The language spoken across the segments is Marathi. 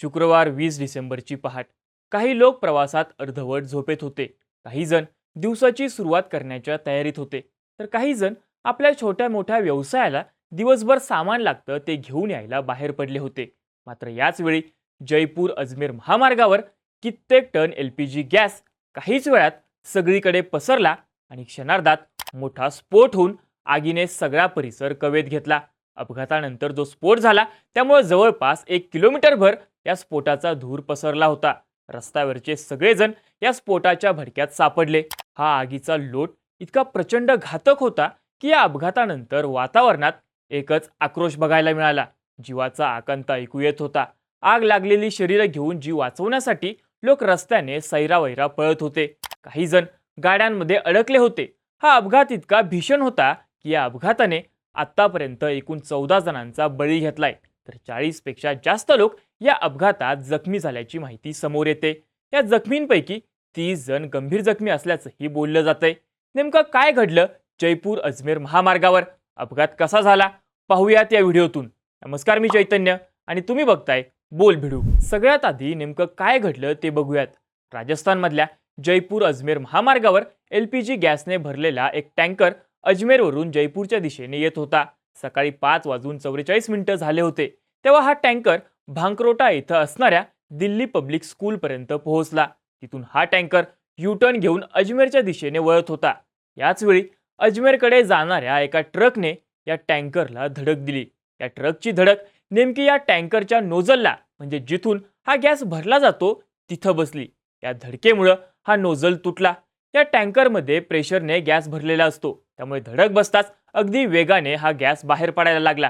शुक्रवार वीस डिसेंबरची पहाट. काही लोक प्रवासात अर्धवट झोपेत होते. काही जण दिवसाची सुरुवात करण्याच्या तयारीत होते. तर काही जण आपल्या छोट्या मोठ्या व्यवसायाला दिवसभर सामान लागतं ते घेऊन यायला बाहेर पडले होते. मात्र याच वेळी जयपूर अजमेर महामार्गावर कित्येक ton L P G gas काहीच वेळात सगळीकडे पसरला आणि क्षणार्धात मोठा स्फोट होऊन आगीने सगळा परिसर कवेत घेतला. अपघातानंतर जो स्फोट झाला त्यामुळे जवळपास एक किलोमीटरभर या स्फोटाचा धूर पसरला होता. रस्त्यावरचे सगळेजण या स्फोटाच्या भडक्यात सापडले. हा आगीचा लोट इतका प्रचंड घातक होता की या अपघातानंतर वातावरणात एकच आक्रोश बघायला मिळाला. जीवाचा आकांत ऐकू येत होता. आग लागलेली शरीरं घेऊन जीव वाचवण्यासाठी लोक रस्त्याने सैरावैरा पळत होते. काही जण गाड्यांमध्ये अडकले होते. हा अपघात इतका भीषण होता की या अपघाताने आत्तापर्यंत एकूण चौदा जणांचा बळी घेतलाय. तर चाळीसपेक्षा जास्त लोक या अपघातात जखमी झाल्याची माहिती समोर येते. या जखमींपैकी तीस जण गंभीर जखमी असल्याचंही बोललं जातंय. नेमकं काय घडलं? जयपूर अजमेर महामार्गावर. अपघात कसा झाला? पाहूयात या व्हिडिओतून. नमस्कार मी चैतन्य आणि तुम्ही बघताय बोल भिडू. सगळ्यात आधी नेमकं काय घडलं ते बघूयात. राजस्थानमधल्या जयपूर अजमेर महामार्गावर एल पी जी गॅसने भरलेला एक टँकर अजमेरवरून जयपूरच्या दिशेने येत होता. सकाळी पाच वाजून चौवेचाळीस मिनिटं झाले होते. तेव्हा हा टँकर भांकरोटा इथं असणाऱ्या दिल्ली पब्लिक स्कूलपर्यंत पोहोचला. तिथून हा टँकर युटर्न घेऊन अजमेरच्या दिशेने वळत होता. याचवेळी अजमेरकडे जाणाऱ्या एका ट्रकने या टँकरला धडक दिली. या ट्रकची धडक नेमकी या टँकरच्या नोझलला म्हणजे जिथून हा गॅस भरला जातो तिथं बसली. या धडकेमुळं हा नोझल तुटला. या टँकरमध्ये प्रेशरने गॅस भरलेला असतो. त्यामुळे धडक बसताच अगदी वेगाने हा गॅस बाहेर पडायला लागला.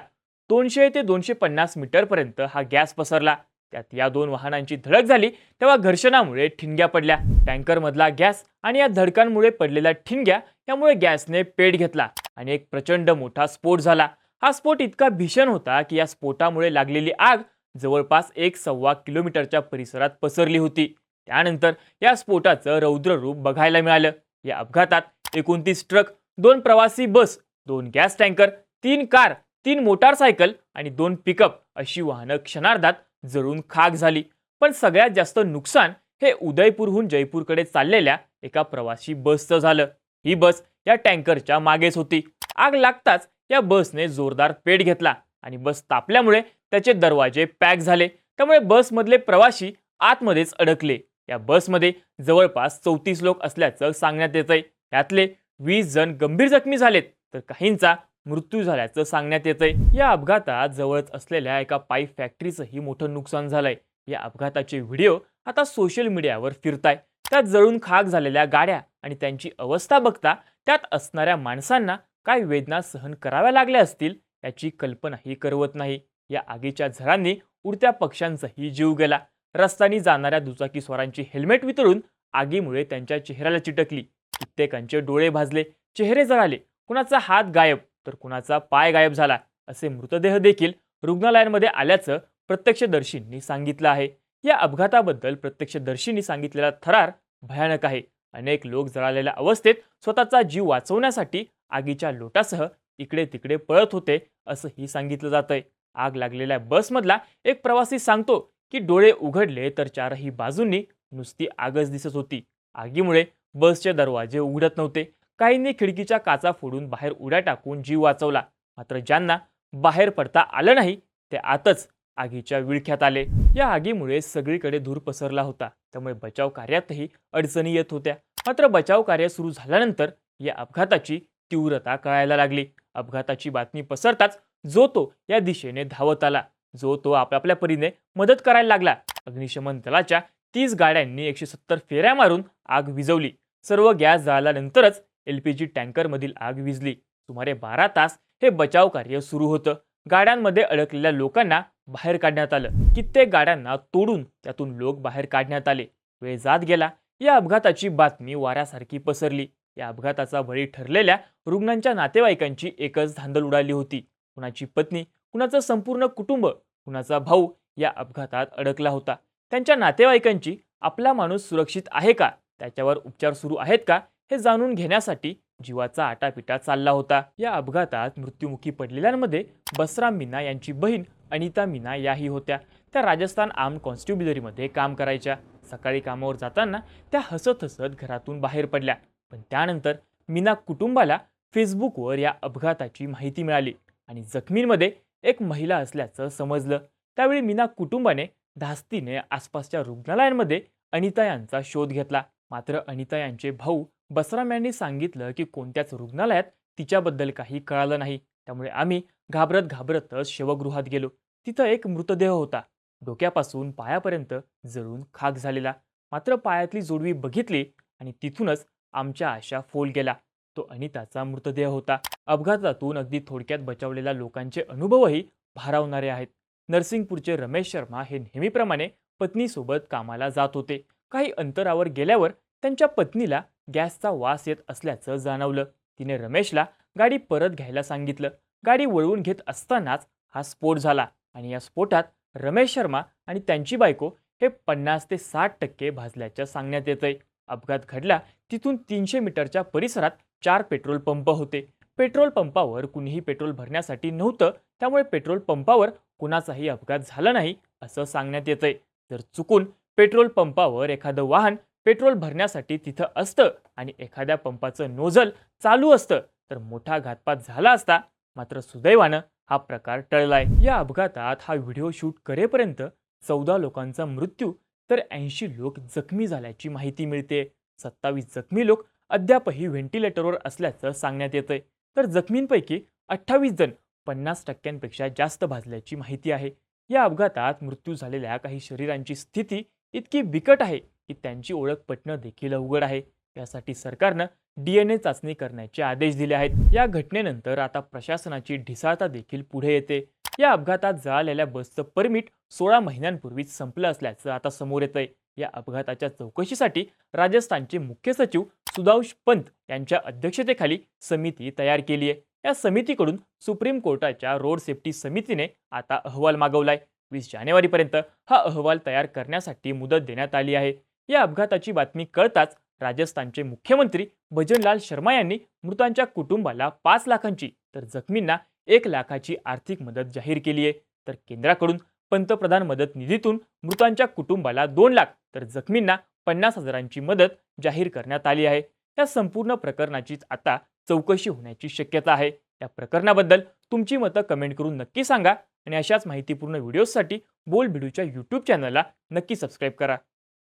दोनशे ते दोनशे पन्नास मीटरपर्यंत हा गॅस पसरला. त्यात या दोन वाहनांची धडक झाली तेव्हा घर्षणामुळे ठिणग्या पडल्या. टँकरमधला गॅस आणि या धडकांमुळे पडलेल्या ठिणग्या यामुळे गॅसने पेट घेतला आणि एक प्रचंड मोठा स्फोट झाला. हा स्फोट इतका भीषण होता की या स्फोटामुळे लागलेली आग जवळपास एक सव्वा किलोमीटरच्या परिसरात पसरली होती. त्यानंतर या स्फोटाचं रौद्र रूप बघायला मिळालं. या अपघातात एकोणतीस ट्रक दोन प्रवासी बस दोन गॅस टँकर तीन कार तीन मोटारसायकल आणि दोन पिकअप अशी वाहनं क्षणार्धात जळून खाक झाली. पण सगळ्यात जास्त नुकसान हे उदयपूरहून जयपूरकडे चाललेल्या एका प्रवासी बसचं झालं. ही बस या टँकरच्या मागेच होती. आग लागताच या बसने जोरदार पेट घेतला आणि बस तापल्यामुळे त्याचे दरवाजे पॅक झाले. त्यामुळे बसमधले प्रवासी आतमध्येच अडकले. या बसमध्ये जवळपास चौतीस लोक असल्याचं सांगण्यात येतंय. यातले वीस जण गंभीर जखमी झालेत तर काहींचा मृत्यू झाल्याचं सांगण्यात येतंय. या अपघातात जवळच असलेल्या एका पाईप फॅक्टरीचंही मोठं नुकसान झालंय. या अपघाताचे व्हिडिओ आता सोशल मीडियावर फिरताय. त्यात जळून खाक झालेल्या गाड्या आणि त्यांची अवस्था बघता त्यात असणाऱ्या माणसांना काय वेदना सहन कराव्या लागल्या असतील याची कल्पनाही करवत नाही. या आगीच्या झरांनी उडत्या पक्ष्यांचाही जीव गेला. रस्त्यानी जाणाऱ्या दुचाकीस्वारांची हेल्मेट वितळून आगीमुळे त्यांच्या चेहऱ्याला चिटकली. कित्येकांचे डोळे भाजले चेहरे जळाले. कुणाचा हात गायब तर कुणाचा पाय गायब झाला असे मृतदेह देखील रुग्णालयांमध्ये आल्याचं प्रत्यक्षदर्शींनी सांगितलं आहे. या अपघाताबद्दल प्रत्यक्षदर्शींनी सांगितलेला थरार भयानक आहे. अनेक लोक जळालेल्या अवस्थेत स्वतःचा जीव वाचवण्यासाठी आगीच्या लोटासह इकडे तिकडे पळत होते असंही सांगितलं जातंय. आग लागलेल्या बसमधला एक प्रवासी सांगतो की डोळे उघडले तर चारही बाजूंनी नुसती आगच दिसत होती. आगीमुळे बसचे दरवाजे उघडत नव्हते. काहींनी खिडकीच्या काचा फोडून बाहेर उड्या टाकून जीव वाचवला. मात्र ज्यांना बाहेर पडता आलं नाही ते आतच आगीच्या विळख्यात आले. या आगीमुळे सगळीकडे धूर पसरला होता. त्यामुळे बचाव कार्यातही अडचणी येत होत्या. मात्र बचाव कार्य सुरू झाल्यानंतर या अपघाताची तीव्रता कळायला लागली. अपघाताची बातमी पसरताच जो तो या दिशेने धावत आला. जो तो आपापल्या परीने मदत करायला लागला. अग्निशमन दलाच्या तीस गाड्यांनी एकशे सत्तर फेऱ्या मारून आग विझवली. सर्व गॅस जळाल्यानंतरच एल पी जी टँकरमधील आग विजली सुमारे बारा तास हे बचाव कार्य सुरू होतं. गाड्यांमध्ये अडकलेल्या लोकांना बाहेर काढण्यात आलं. कित्येक गाड्यांना तोडून त्यातून लोक बाहेर काढण्यात आले. वेळ जात गेला. या अपघाताची बातमी वाऱ्यासारखी पसरली. या अपघाताचा बळी ठरलेल्या रुग्णांच्या नातेवाईकांची एकच धांदल उडाली होती. कुणाची पत्नी कुणाचं संपूर्ण कुटुंब कुणाचा भाऊ या अपघातात अडकला होता. त्यांच्या नातेवाईकांची आपला माणूस सुरक्षित आहे का? त्याच्यावर उपचार सुरू आहेत का हे जाणून घेण्यासाठी जीवाचा आटापिटा चालला होता. या अपघातात मृत्युमुखी पडलेल्यांमध्ये बसराम मीना यांची बहीण अनिता मीना याही होत्या. त्या राजस्थान आर्म कॉन्स्टिब्युलरीमध्ये काम करायच्या. सकाळी कामावर जाताना त्या हसत हसत घरातून बाहेर पडल्या. पण त्यानंतर मीना कुटुंबाला फेसबुकवर या अपघाताची माहिती मिळाली आणि जखमींमध्ये एक महिला असल्याचं समजलं. त्यावेळी मीना कुटुंबाने धास्तीने आसपासच्या रुग्णालयांमध्ये अनिता यांचा शोध घेतला. मात्र अनिता यांचे भाऊ बसराम यांनी सांगितलं की कोणत्याच रुग्णालयात तिच्याबद्दल काही कळालं नाही. त्यामुळे आम्ही घाबरत घाबरतच शवगृहात गेलो. तिथं एक मृतदेह होता. डोक्यापासून पायापर्यंत जळून खाक झालेला. मात्र पायातली जोडवी बघितली आणि तिथूनच आमच्या आशा फोल गेला. तो अनिताचा मृतदेह होता. अपघातातून अगदी थोडक्यात बचावलेल्या लोकांचे अनुभवही भारावणारे आहेत. नरसिंगपूरचे रमेश शर्मा हे नेहमीप्रमाणे पत्नीसोबत कामाला जात होते. काही अंतरावर गेल्यावर त्यांच्या पत्नीला गॅसचा वास येत असल्याचं जाणवलं. तिने रमेशला गाडी परत घ्यायला सांगितलं. गाडी वळवून घेत असतानाच हा स्फोट झाला आणि या स्फोटात रमेश शर्मा आणि त्यांची बायको हे पन्नास ते साठ टक्के भाजल्याचं सांगण्यात येतंय. अपघात घडला तिथून तीनशे मीटरच्या परिसरात चार पेट्रोल पंप होते. पेट्रोल पंपावर कुणीही पेट्रोल भरण्यासाठी नव्हतं त्यामुळे पेट्रोल पंपावर कुणाचाही अपघात झाला नाही असं सांगण्यात येतंय. जर चुकून पेट्रोल पंपावर एखादं वाहन पेट्रोल भरण्यासाठी तिथं असतं आणि एखाद्या पंपाचं नोझल चालू असतं. तर मोठा घातपात झाला असता मात्र सुदैवानं हा प्रकार टळलाय. या अपघातात हा व्हिडिओ शूट करेपर्यंत चौदा लोकांचा मृत्यू तर ऐंशी लोक जखमी झाल्याची माहिती मिळते. सत्तावीस जखमी लोक अद्यापही व्हेंटिलेटरवर असल्याचं सांगण्यात येतंय. तर जखमींपैकी अठ्ठावीस जण पन्नास टक्क्यांपेक्षा जास्त भाजल्याची माहिती आहे. या अपघातात मृत्यू झालेल्या काही शरीरांची स्थिती इतकी बिकट आहे की त्यांची ओळख पटणं देखील अवघड आहे. यासाठी सरकारनं डी एन ए चाचणी करण्याचे आदेश दिले आहेत. या घटनेनंतर आता प्रशासनाची ढिसाळता देखील पुढे येते. या अपघातात जळालेल्या बसचं परमिट सोळा महिन्यांपूर्वीच संपलं असल्याचं आता समोर येतंय. या अपघाताच्या चौकशीसाठी राजस्थानचे मुख्य सचिव सुधांश पंत यांच्या अध्यक्षतेखाली समिती तयार केली आहे या समितीकडून सुप्रीम कोर्टाच्या रोड सेफ्टी समितीने आता अहवाल मागवलाय. वीस जानेवारीपर्यंत हा अहवाल तयार करण्यासाठी मुदत देण्यात आली आहे. या अपघाताची बातमी कळताच राजस्थानचे मुख्यमंत्री भजनलाल शर्मा यांनी मृतांच्या कुटुंबाला पाच लाखांची तर जखमींना एक लाखाची आर्थिक मदत जाहीर केली आहे. तर केंद्राकडून पंतप्रधान मदत निधीतून मृतांच्या कुटुंबाला दोन लाख तर जखमींना पन्नास हजारांची मदत जाहीर करण्यात आली आहे. या संपूर्ण प्रकरणाचीच आता चौकशी होण्याची शक्यता आहे. या प्रकरणाबद्दल तुमची मतं कमेंट करून नक्की सांगा. आणि अशाच माहितीपूर्ण व्हिडिओजसाठी बोल बिडूच्या यूट्यूब चॅनलला नक्की सबस्क्राईब करा.